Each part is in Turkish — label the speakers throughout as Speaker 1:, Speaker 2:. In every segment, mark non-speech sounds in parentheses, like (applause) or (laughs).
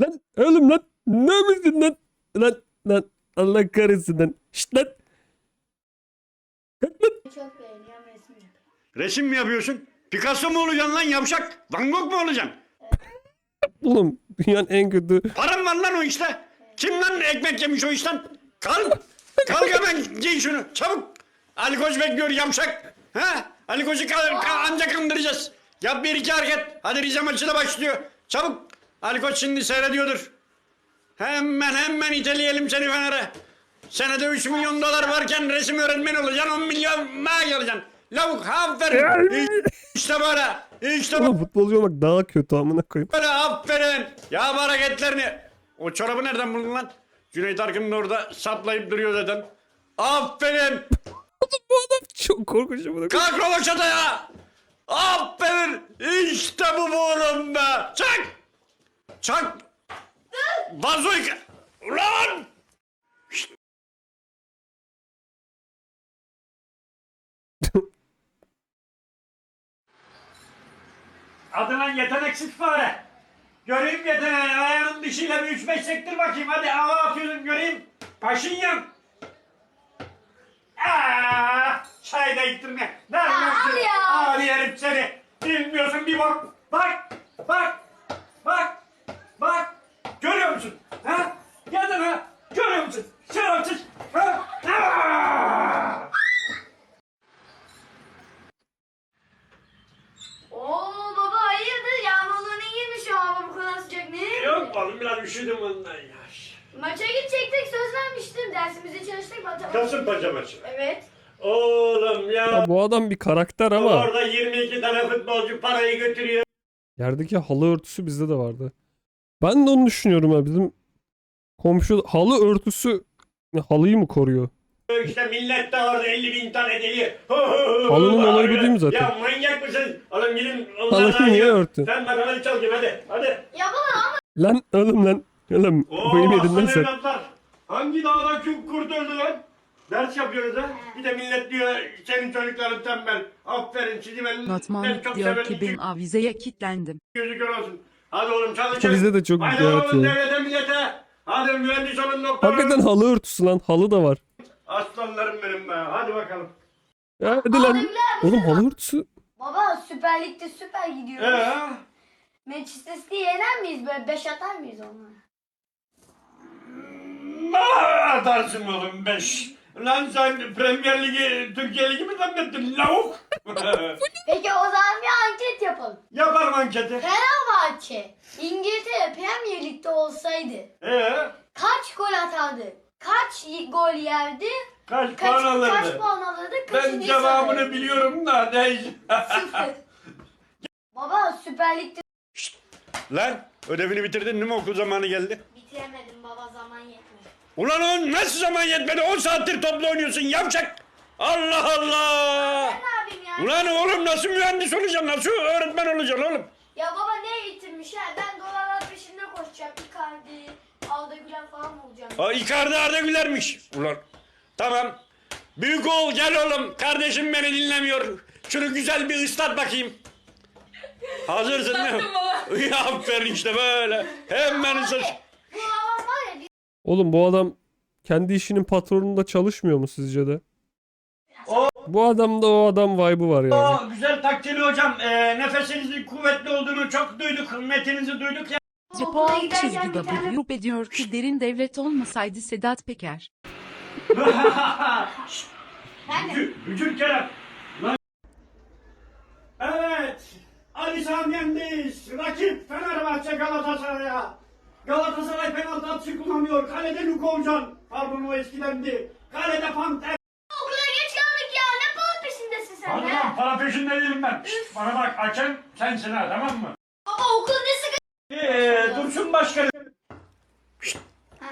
Speaker 1: Lan oğlum lan. Ne misin lan? Lan lan. Allah kahretsin lan. Şşt lan.
Speaker 2: Çok beğeniyorum resim
Speaker 3: mi yapıyorsun? Picasso mu olacaksın lan yavşak? Van Gogh mu olacaksın?
Speaker 1: Oğlum dünyanın en kötü.
Speaker 3: Param var lan o işte. Kim lan ekmek yemiş o işten? Kalk. Kalk hemen giy şunu. Çabuk. Ali Koç bekliyor yavşak. Ha? Ali Koç'u ka- ka- ancak kandıracağız. Yap bir iki hareket. Hadi Rize maçı da başlıyor. Çabuk. Ali Koç şimdi seyrediyordur. Hemen hemen iteleyelim seni Fener'e. Senede 3 milyon dolar varken resim öğretmeni olacaksın 10 milyon maaş alacaksın. Lavuk aferin. İşte böyle. İşte
Speaker 1: Oğlum futbolcu olmak daha kötü amına koyayım.
Speaker 3: böyle aferin. Ya bu hareketlerini. O çorabı nereden buldun lan? Cüneyt Arkın'ın orada saplayıp duruyor zaten. Aferin. (laughs)
Speaker 1: Bu adam çok korkunç amına koyayım.
Speaker 3: Kalk rovaşata ya. Aferin. İşte bu oğlum be. Çak. Çak. Vazoyu. ka- Ulan. Adına yeteneksiz fare. Göreyim yeteneğini. Ayağının dişiyle bir üç beş sektir bakayım. Hadi hava atıyorsun göreyim. Paşinyan. Aa, çay da ittirme. Ne yapıyorsun?
Speaker 2: ya.
Speaker 3: Abi herif seni. Bilmiyorsun bir. Bak. Bak. Bak. Bak. Ha? Yadın ha? Görüyor musun? Şerefsiz. Ha? Aa!
Speaker 2: Oo baba hayırdır yağmurluğuna girmiş o hava bu kadar sıcak ne?
Speaker 3: Yok oğlum biraz üşüdüm ondan ya.
Speaker 2: Maça gidecektik söz vermiştim dersimizi çalıştık matematik.
Speaker 3: Kasımpaşa maçı.
Speaker 2: Evet.
Speaker 3: Oğlum ya.
Speaker 1: Ya bu adam bir karakter ama.
Speaker 3: Orada 22 tane futbolcu parayı götürüyor.
Speaker 1: Yerdeki halı örtüsü bizde de vardı. Ben de onu düşünüyorum ya bizim komşu halı örtüsü halıyı mı koruyor?
Speaker 3: İşte millet de orada 50 bin tane geliyor.
Speaker 1: Halının olayı bu değil mi zaten?
Speaker 3: Ya manyak mısın? Oğlum gidin.
Speaker 1: Halıyı niye örtün?
Speaker 3: Sen bak hadi çal gibi hadi. Hadi.
Speaker 2: Ya baba ama
Speaker 1: Lan oğlum lan. Oğlum benim yedin lan sen.
Speaker 3: evlatlar. Hangi dağda kurt kurt öldü lan? Ders yapıyoruz ha. Bir de millet diyor senin çocukların tembel. Aferin sizi ben, ben
Speaker 4: Notman
Speaker 3: çok
Speaker 4: diyor ki ben avizeye kilitlendim.
Speaker 3: Gözü kör olsun. Hadi oğlum çalışın.
Speaker 1: Bizde de çok
Speaker 3: Haydi
Speaker 1: evet
Speaker 3: oğlum devlete millete. Hadi mühendis olun doktor.
Speaker 1: Hakikaten halı örtüsü lan. Halı da var.
Speaker 3: Aslanlarım benim be. Hadi bakalım.
Speaker 1: Ya hadi lan. Oğlum halı örtüsü.
Speaker 2: baba Süper Lig'de süper gidiyoruz.
Speaker 3: Ee?
Speaker 2: Manchester City'yi yener miyiz böyle 5 atar mıyız onlara?
Speaker 3: Aa, Atarsın oğlum beş. Lan sen Premier Ligi, Türkiye Ligi mi zannettin lavuk? (laughs)
Speaker 2: Peki o zaman bir anket yapalım.
Speaker 3: Yaparım anketi.
Speaker 2: Fenerbahçe İngiltere Premier Lig'de olsaydı
Speaker 3: Ee,
Speaker 2: kaç gol atardı? Kaç gol yerdi?
Speaker 3: kaç,
Speaker 2: Kaç,
Speaker 3: puan alırdı?
Speaker 2: kaç puan alırdı?
Speaker 3: Ben
Speaker 2: Kaçıncı
Speaker 3: cevabını
Speaker 2: sırada?
Speaker 3: biliyorum da ne?
Speaker 2: Sıfır. (laughs) Baba Süper Lig'de
Speaker 3: Lan ödevini bitirdin değil mi okul zamanı geldi?
Speaker 2: bitiremedim baba zaman yetmedi.
Speaker 3: Ulan o nasıl zaman yetmedi 10 saattir topla oynuyorsun yavşak. Allah Allah.
Speaker 2: Ben yapayım ya?
Speaker 3: Ulan oğlum nasıl mühendis olacaksın nasıl öğretmen olacaksın oğlum?
Speaker 2: Ya baba ne bitirmiş ha? Ben dolarlar peşinde koşacağım. Icardi, Arda Güler falan mı olacağım?
Speaker 3: Ha Icardi Arda Güler'miş. Ulan tamam. Büyük oğul gel oğlum. Kardeşim beni dinlemiyor. Şunu güzel bir ıslat bakayım. Hazırsın değil mi? (laughs) (laughs) Ya aferin işte böyle. Hemen ıslat.
Speaker 2: Bu adam var ya biz
Speaker 1: Oğlum bu adam kendi işinin patronunda çalışmıyor mu sizce de? Bu adamda o adam vibe'ı var yani.
Speaker 3: O güzel takdiri hocam. Ee, nefesinizin kuvvetli olduğunu çok duyduk. Metinizi duyduk ya.
Speaker 2: okula
Speaker 4: Spor
Speaker 2: giderken
Speaker 4: çizgi
Speaker 2: bir tane
Speaker 4: diyor ki derin devlet olmasaydı Sedat Peker. (laughs)
Speaker 2: ben de
Speaker 3: Kerem. Lan- Evet. Ali Sami Yendiz. Rakip Fenerbahçe Galatasaray'a. Galatasaray penaltı atışı kullanıyor. Kalede Lukovcan. Pardon o eskidendi. Kalede Panter.
Speaker 2: okula geç kaldık ya. Ne para peşindesin sen
Speaker 3: Hadi
Speaker 2: be?
Speaker 3: lan para peşinde değilim ben. Şşt, bana bak hakem sensin ha tamam mı?
Speaker 2: Baba okul ne sıkı?
Speaker 3: Eee Dursun Başkanı.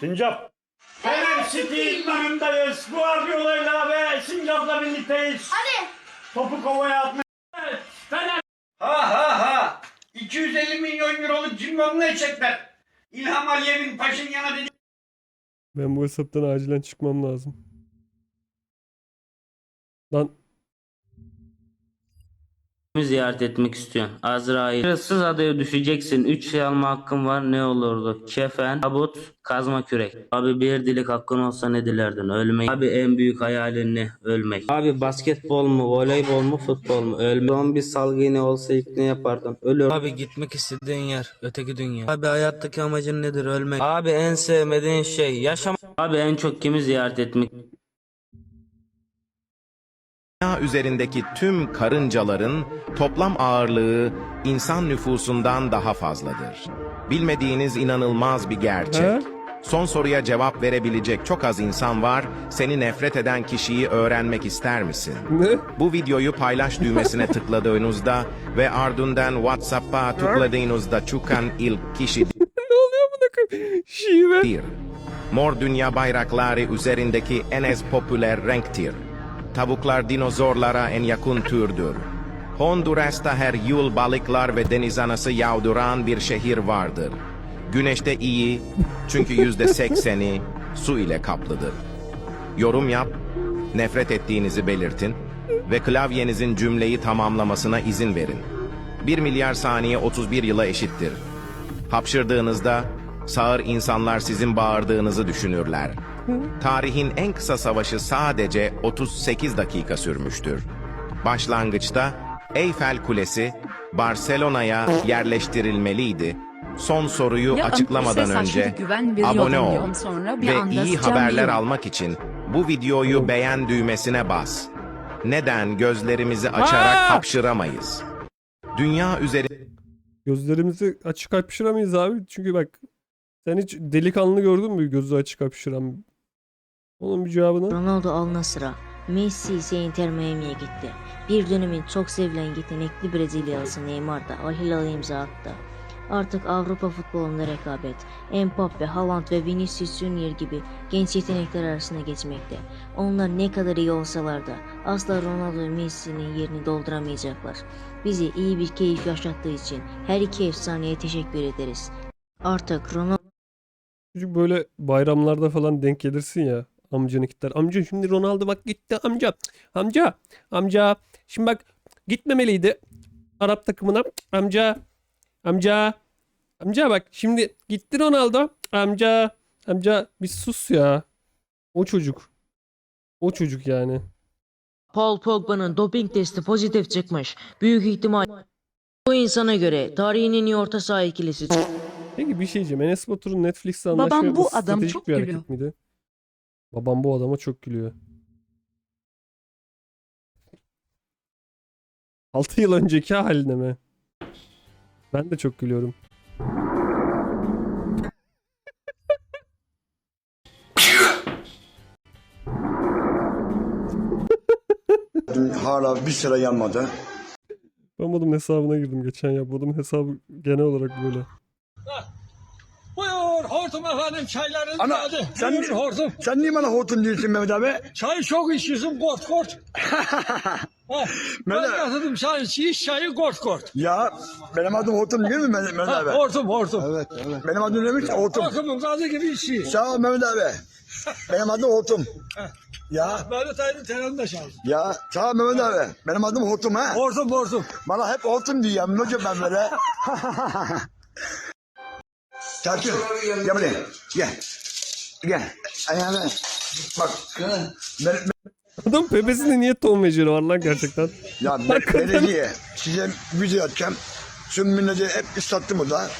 Speaker 3: Sincap. Fener City idmanındayız. Guardiola'yla ve Sincap'la birlikteyiz.
Speaker 2: Hadi.
Speaker 3: Topu kovaya atma. Evet, Fener. Ha ha ha. 250 milyon euroluk cimbomunu eşekler. İlham Aliyev'in Paşinyan'a dedi.
Speaker 1: Ben bu hesaptan acilen çıkmam lazım. Lan
Speaker 5: ziyaret etmek istiyorsun? Azrail. Hırsız adaya düşeceksin. Üç şey alma hakkın var. Ne olurdu? Kefen, tabut, kazma kürek. Abi bir dilik hakkın olsa ne dilerdin? Ölmek. Abi en büyük hayalin ne? Ölmek. Abi basketbol mu, voleybol mu, futbol mu? Ölmek. Zombi salgını olsa ilk ne yapardın? Ölür. Abi gitmek istediğin yer. Öteki dünya. Abi hayattaki amacın nedir? Ölmek. Abi en sevmediğin şey. Yaşamak. Abi en çok kimi ziyaret etmek
Speaker 6: Dünya üzerindeki tüm karıncaların toplam ağırlığı insan nüfusundan daha fazladır. Bilmediğiniz inanılmaz bir gerçek.
Speaker 1: He?
Speaker 6: Son soruya cevap verebilecek çok az insan var. Seni nefret eden kişiyi öğrenmek ister misin?
Speaker 1: Ne?
Speaker 6: Bu videoyu paylaş düğmesine (laughs) tıkladığınızda ve ardından WhatsApp'a tıkladığınızda çıkan ilk kişi (laughs)
Speaker 1: ne oluyor buna? Şive.
Speaker 6: Mor dünya bayrakları üzerindeki en az popüler renktir. Tavuklar dinozorlara en yakın türdür. Honduras'ta her yıl balıklar ve deniz anası yağduran bir şehir vardır. Güneşte iyi çünkü yüzde sekseni su ile kaplıdır. Yorum yap, nefret ettiğinizi belirtin ve klavyenizin cümleyi tamamlamasına izin verin. 1 milyar saniye 31 yıla eşittir. Hapşırdığınızda sağır insanlar sizin bağırdığınızı düşünürler. Tarihin en kısa savaşı sadece 38 dakika sürmüştür. Başlangıçta Eyfel Kulesi Barcelona'ya yerleştirilmeliydi. Son soruyu
Speaker 4: Ya,
Speaker 6: açıklamadan
Speaker 4: aşırı
Speaker 6: önce
Speaker 4: güven
Speaker 6: abone ol
Speaker 4: diyorum sonra bir
Speaker 6: ve
Speaker 4: anda
Speaker 6: iyi
Speaker 4: sıçan
Speaker 6: haberler
Speaker 4: bir-
Speaker 6: almak için bu videoyu beğen düğmesine bas. Neden gözlerimizi açarak
Speaker 1: Aa!
Speaker 6: hapşıramayız? Dünya üzerinde
Speaker 1: Gözlerimizi açık hapşıramayız abi. Çünkü bak sen hiç delikanlı gördün mü gözü açık hapşıran? Onun bir cevabını.
Speaker 7: Ronaldo Al Nassr'a, Messi ise Inter Miami'ye gitti. Bir dönemin çok sevilen yetenekli Brezilyalısı Neymar da Al Hilal'e imza attı. Artık Avrupa futbolunda rekabet, Mbappe, Haaland ve Vinicius Junior gibi genç yetenekler arasında geçmekte. Onlar ne kadar iyi olsalar da asla Ronaldo ve Messi'nin yerini dolduramayacaklar. Bizi iyi bir keyif yaşattığı için her iki efsaneye teşekkür ederiz. Artık Ronaldo
Speaker 1: Çocuk böyle bayramlarda falan denk gelirsin ya. Amcanı kitler. Amca şimdi Ronaldo bak gitti amca. Amca. Amca. Şimdi bak gitmemeliydi. Arap takımına. Amca. Amca. Amca bak şimdi gitti Ronaldo. Amca. Amca bir sus ya. O çocuk. O çocuk yani.
Speaker 7: Paul Pogba'nın doping testi pozitif çıkmış. Büyük ihtimal bu insana göre tarihin en iyi orta saha ikilisi.
Speaker 1: Peki bir şey diyeceğim. Enes Batur'un Netflix'te
Speaker 4: Babam
Speaker 1: anlaşma
Speaker 4: bu
Speaker 1: yapması
Speaker 4: adam
Speaker 1: stratejik
Speaker 4: çok
Speaker 1: bir hareket
Speaker 4: gülüyor.
Speaker 1: miydi? Babam bu adama çok gülüyor. (laughs) 6 yıl önceki haline mi? Ben de çok gülüyorum.
Speaker 8: Dün (laughs) hala bir sıra yanmadı.
Speaker 1: Ben bunun hesabına girdim geçen ya. Bunun hesabı genel olarak böyle.
Speaker 9: Buyur hortum efendim çaylarınız
Speaker 8: Ana,
Speaker 9: geldi.
Speaker 8: sen-
Speaker 9: Buyur hortum.
Speaker 8: Sen niye bana hortum diyorsun Mehmet abi?
Speaker 9: Çay çok içiyorsun kort kort. (laughs) ha, ben
Speaker 8: Mehmet-
Speaker 9: getirdim çay iç çayı kort kort.
Speaker 8: Ya benim adım hortum değil mi Mehmet Mehmet
Speaker 9: Ha,
Speaker 8: abi?
Speaker 9: hortum hortum.
Speaker 8: Evet, evet. Benim adım neymiş? Hortum.
Speaker 9: Hortumun gazı gibi içiyor.
Speaker 8: Sağ ol Mehmet abi. Benim adım hortum. Ya,
Speaker 9: Mehmet Aydın Teran da çay.
Speaker 8: ya sağ ol Mehmet abi. Benim adım hortum ha.
Speaker 9: Hortum hortum.
Speaker 8: Bana hep hortum diyor ya. Ne hocam ben böyle? (laughs) Tertip, gel buraya. Gel. Gel. Ayağını. Bak. Ben,
Speaker 1: Adam pepesinde niye Tom Jerry var lan gerçekten?
Speaker 8: Ya (laughs) ben
Speaker 1: Hakikaten.
Speaker 8: belediye size video atacağım. Tüm milleti hep ıslattı burada.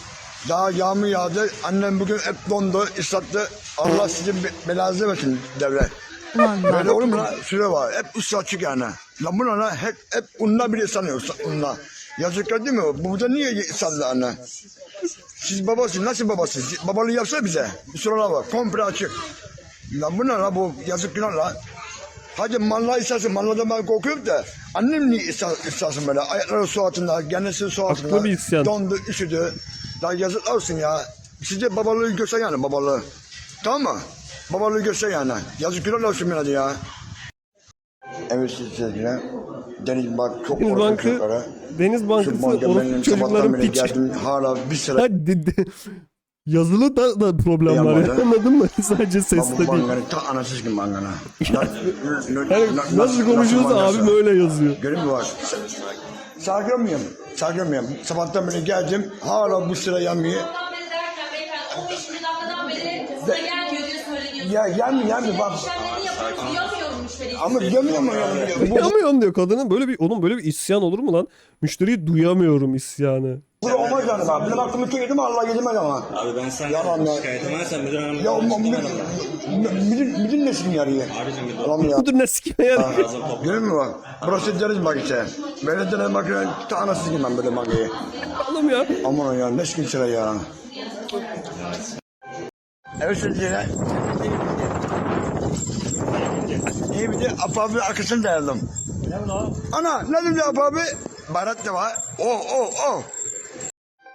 Speaker 8: Daha yağmur yağdı. Annem bugün hep dondu, ıslattı. Allah sizin be- belanızı versin devre. Böyle olur mu lan? Süre var. Hep ıslatçık yani. Lan bu ne lan? Hep, hep unla bile sanıyor unla. Yazıklar değil mi? Bu burada niye ıslattı anne? Siz babası nasıl babası? Babalığı yapsa bize. Bir sorular var. Komple açık. Lan bu ne lan bu? Yazık günah lan. Hadi malla istersin. Malladan ben korkuyorum da. Annem niye istersin böyle? Ayakları su altında, kendisi su altında.
Speaker 1: Haklı bir isyan.
Speaker 8: Dondu, üşüdü. Lan yazıklar olsun ya. Size babalığı göster yani babalığı. Tamam mı? Babalığı göster yani. Yazık günah olsun bana ya. Sizlerine. Deniz Bank çok
Speaker 1: Deniz Bankı,
Speaker 8: çocuklara.
Speaker 1: Deniz Bankası orospu çocukların piçi.
Speaker 8: geldim. Hala bir sıra
Speaker 1: Ha, de- de- yazılı da, da problem var ya. Anladın mı? (laughs) Sadece sesle değil.
Speaker 8: bankanın ta anası gibi bankana.
Speaker 1: Yani (laughs) nasıl konuşuyorsa abim öyle yazıyor.
Speaker 8: Görün mü var? Sarkılamıyorum. Sarkılamıyorum. Sabahtan beri geldim. Hala bu sıra yanmıyor.
Speaker 10: Derken beyefendi 15. dakikadan beri size gelmiyor diye söyleniyorsunuz.
Speaker 8: Ya yanmıyor yanmıyor bak.
Speaker 10: İşlemlerini duyamıyorum müşteriyi.
Speaker 8: Ama yanmıyor? Bu,
Speaker 1: Duyamıyorum diyor kadının. Böyle bir onun böyle bir isyan olur mu lan? Müşteriyi duyamıyorum isyanı.
Speaker 8: bu olmaz yani bak. Benim aklımı tüyedim Allah gidemez ama.
Speaker 11: Abi ben sana
Speaker 8: Yalan ya.
Speaker 11: şikayet edersen müdür hanım
Speaker 8: Ya o
Speaker 11: bana
Speaker 8: müdür, müdür, müdür nesin yarıyor?
Speaker 11: Abicim bir
Speaker 8: Ulan ya.
Speaker 1: Budur ne sikime yani.
Speaker 8: Görüyor musun bak? Deriz bak işte. Böyle deriz bak. Ta anasını gibi ben böyle bakayım.
Speaker 1: Oğlum ya.
Speaker 8: Aman ya ne sıkıntı sıra ya. Evet sizlere. İyi bir de Apo abi arkasını dayandım. Ana ne dedi Apo abi? Baharat da var. Oh oh oh.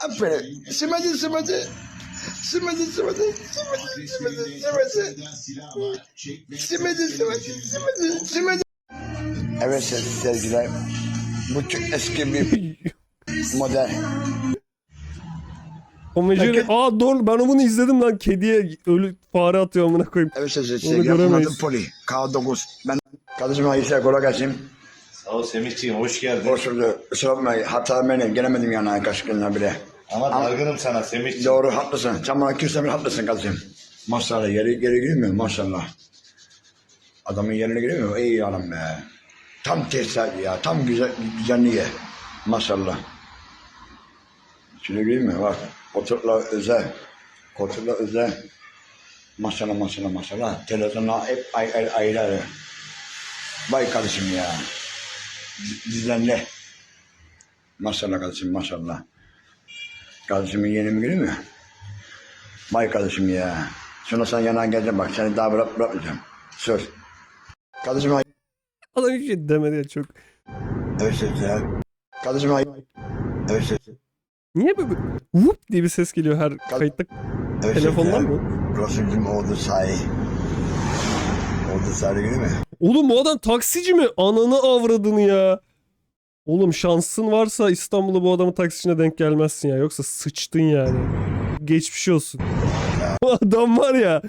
Speaker 8: Aferin. Simedi simedi. Simedi simedi. Simedi simedi simedi. Simedi simedi simedi simedi. Evet sevgiler. Bu çok eski bir (laughs) model.
Speaker 1: Komedi. Aa doğru ben onu izledim lan. Kediye ölü fare atıyor amına koyayım.
Speaker 8: Evet sevgiler.
Speaker 1: Onu
Speaker 8: sevgiler.
Speaker 1: göremeyiz.
Speaker 8: Adım Poli. K9. Ben kardeşim hayırlı kolay gelsin.
Speaker 11: Sağ ol Semihciğim hoş geldin.
Speaker 8: Hoş bulduk. Kusura bakma. Hata benim. Gelemedim kaç günden bile.
Speaker 11: Ama dargınım sana Semihciğim.
Speaker 8: Doğru haklısın. Sen bana haklısın kardeşim. Maşallah yeri geri girmiyor maşallah. Adamın yerine girmiyor mu? İyi adam be. Tam tesisat ya. Tam güzel güzelliğe. Maşallah. Şöyle gireyim mi? Bak. Koltuklar özel. Koltuklar özel. Maşallah maşallah maşallah. Televizyonlar hep ayrı ayrı. ayrı. Vay kardeşim ya. Düzenli. Maşallah kardeşim maşallah. Kardeşimin yeni mi gireyim mi? Vay kardeşim ya. Sonra sen yanına geleceğim bak seni daha bırak, bırakmayacağım. Söz. Kardeşim hay-
Speaker 1: Adam hiç şey demedi ya çok.
Speaker 8: Evet söz ya. Kardeşim hay- Evet söz.
Speaker 1: Niye böyle whoop diye bir ses geliyor her kayıtta? Telefondan mı?
Speaker 8: Bizim oldu sahi. Oldu sahi değil mi?
Speaker 1: Oğlum bu adam taksici mi? Ananı avradını ya. Oğlum şansın varsa İstanbul'da bu adamın taksicine denk gelmezsin ya. Yoksa sıçtın yani. Geçmiş olsun. Bu adam var ya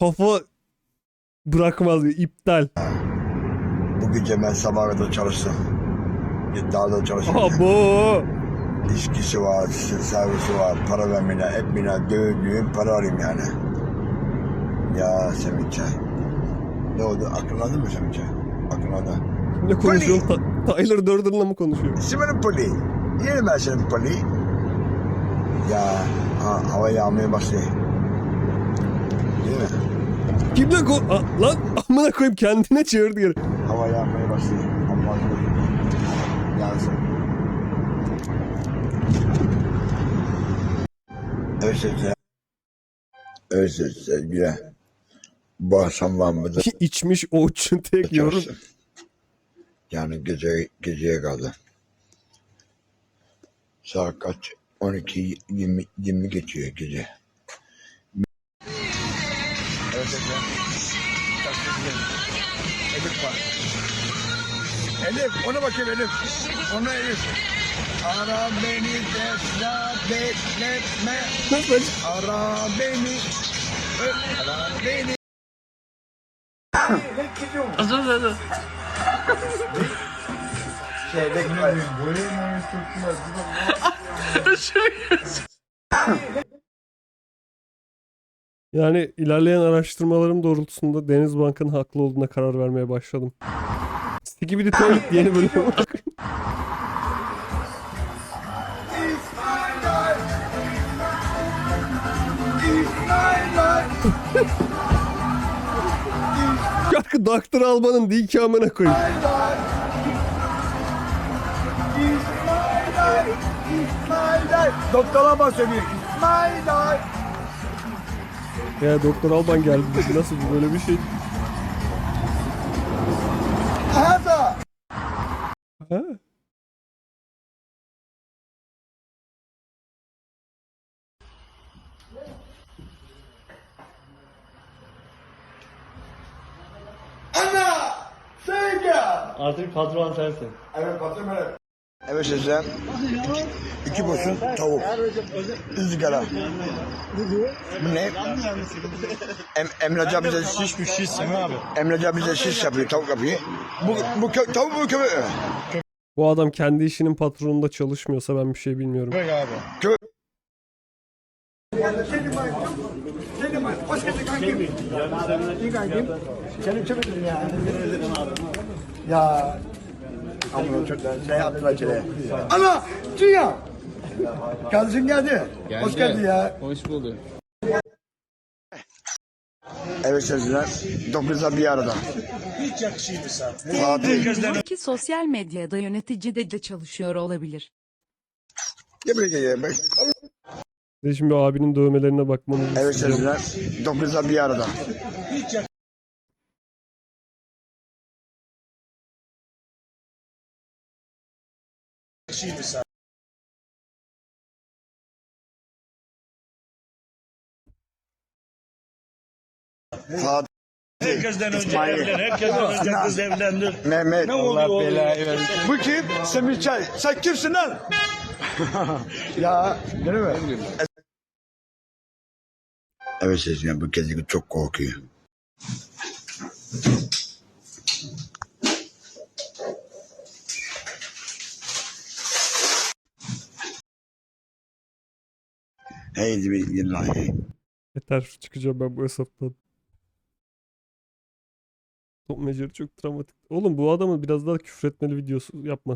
Speaker 1: kafa bırakmaz iptal.
Speaker 8: Bu gece ben sabaha kadar çalıştım. Git daha da çalıştım.
Speaker 1: Abo.
Speaker 8: İşkisi var, servisi var, para vermene, etmene, dövdüğüm para alayım yani. Ya Sevinçay. Ne oldu? Akıllandın mı Sevinçay? Akıllandın.
Speaker 1: Ne konuşuyorsun? Ta- Tyler Durden'la mı konuşuyor?
Speaker 8: Simenin poli. Yerim ben senin poli. Ya ha, hava yağmaya başladı. Değil mi?
Speaker 1: Kimle ko... Lan amına koyayım kendine çığırdı geri.
Speaker 8: Hava yağmaya başladı. Aman Yansın. Sevgiler. Evet sevgiler. Bu akşam var mıdır?
Speaker 1: İçmiş o için tek yorum.
Speaker 8: Yani gece geceye kaldı. Saat kaç? 12 20 20 geçiyor gece. Evet efendim. Elif var. Elif, ona bakayım Elif. Ona Elif. Ara beni desla bekletme.
Speaker 1: Nasıl?
Speaker 8: Ara beni. Ara beni. Şey bekle.
Speaker 1: Yani ilerleyen araştırmalarım doğrultusunda Denizbank'ın haklı olduğuna karar vermeye başladım. Skibidi Toilet yeni bölüm. Şarkı Dr. Alba'nın değil ki amına koyayım.
Speaker 8: Doktora bahsediyor.
Speaker 1: Ya Doktor Alban geldi. Nasıl bu böyle bir şey? Ha?
Speaker 8: Ana! Sevgi!
Speaker 9: Artık patron sensin.
Speaker 8: Evet patron evet. Evet size iki, iki porsiyon tavuk. ızgara. Bu ne? Em, Emre bize şiş
Speaker 9: Bir Semih abi.
Speaker 8: Emre bize şiş yapıyor, tavuk yapıyor. Bu, bu kö, tavuk mu köpek mi?
Speaker 1: Bu adam kendi işinin patronunda çalışmıyorsa ben bir şey bilmiyorum.
Speaker 8: Seni çevirdim ya. Ya. Ama çok da ne yaptılar içeri. Ana! Dünya! Kardeşin geldi. Hoş geldin ya.
Speaker 9: Hoş bulduk.
Speaker 8: Evet seyirciler. 9'da bir arada.
Speaker 9: Hiç yakışıymış ha.
Speaker 8: Fatih.
Speaker 4: Belki sosyal medyada yöneticide de çalışıyor olabilir.
Speaker 8: Tebrik ederim.
Speaker 1: Bir de şimdi abinin dövmelerine bakmanızı
Speaker 8: Evet
Speaker 1: isteyeceğim.
Speaker 8: seyirciler. 9'da bir arada. Fatih.
Speaker 9: Herkesten önce
Speaker 8: İsmail.
Speaker 9: evlen. Herkesten önce kız evlendir.
Speaker 8: Mehmet.
Speaker 9: Ne oluyor oğlum?
Speaker 8: Bu kim? Semih Çay. Sen kimsin lan? (laughs) ya değil mi? Evet seyirciler bu kedi çok korkuyor. Heydi billahi.
Speaker 1: Yeter çıkacağım ben bu hesaptan. Top Major çok travmatik. Oğlum bu adamı biraz daha küfretmeli videosu yapması